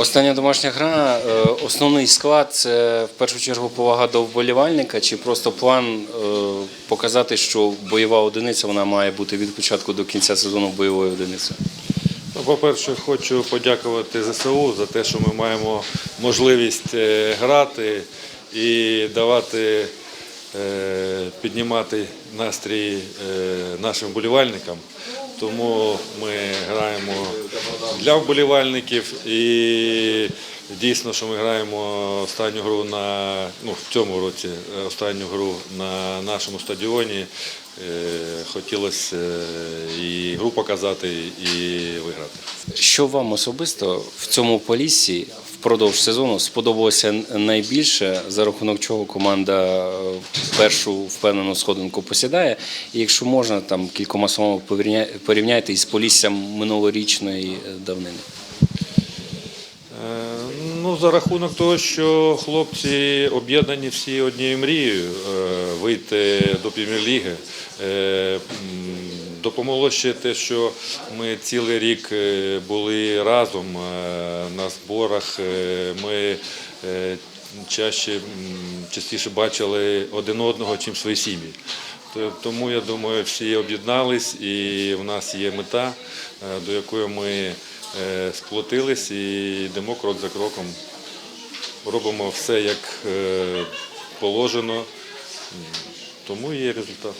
Остання домашня гра. е, Основний склад це в першу чергу повага до вболівальника, чи просто план е, показати, що бойова одиниця вона має бути від початку до кінця сезону бойовою одиницею. Ну, По-перше, хочу подякувати ЗСУ за те, що ми маємо можливість е, грати і давати, піднімати настрій нашим вболівальникам. Тому ми граємо для вболівальників і дійсно, що ми граємо останню гру на ну, в цьому році е, останню гру на нашому стадіоні. Е, Хотілося е, і гру показати, і виграти. Що вам особисто в цьому поліссі впродовж сезону сподобалося найбільше, за рахунок чого команда е, першу впевнену сходинку посідає? І якщо можна, там кількома словами порівня- порівняйте із поліссям минулорічної е, давнини. Е, Ну, за рахунок того, що хлопці об'єднані всі однією мрією вийти до прем'єр-ліги. Допомогло ще те, що ми цілий рік е, були разом е, на зборах. Е, Ми чаще, частіше бачили один одного, чим свої сім'ї. Тому я думаю, всі об'єднались і в нас є мета, до якої ми сплотились і йдемо крок за кроком. Робимо все як положено, тому є результат.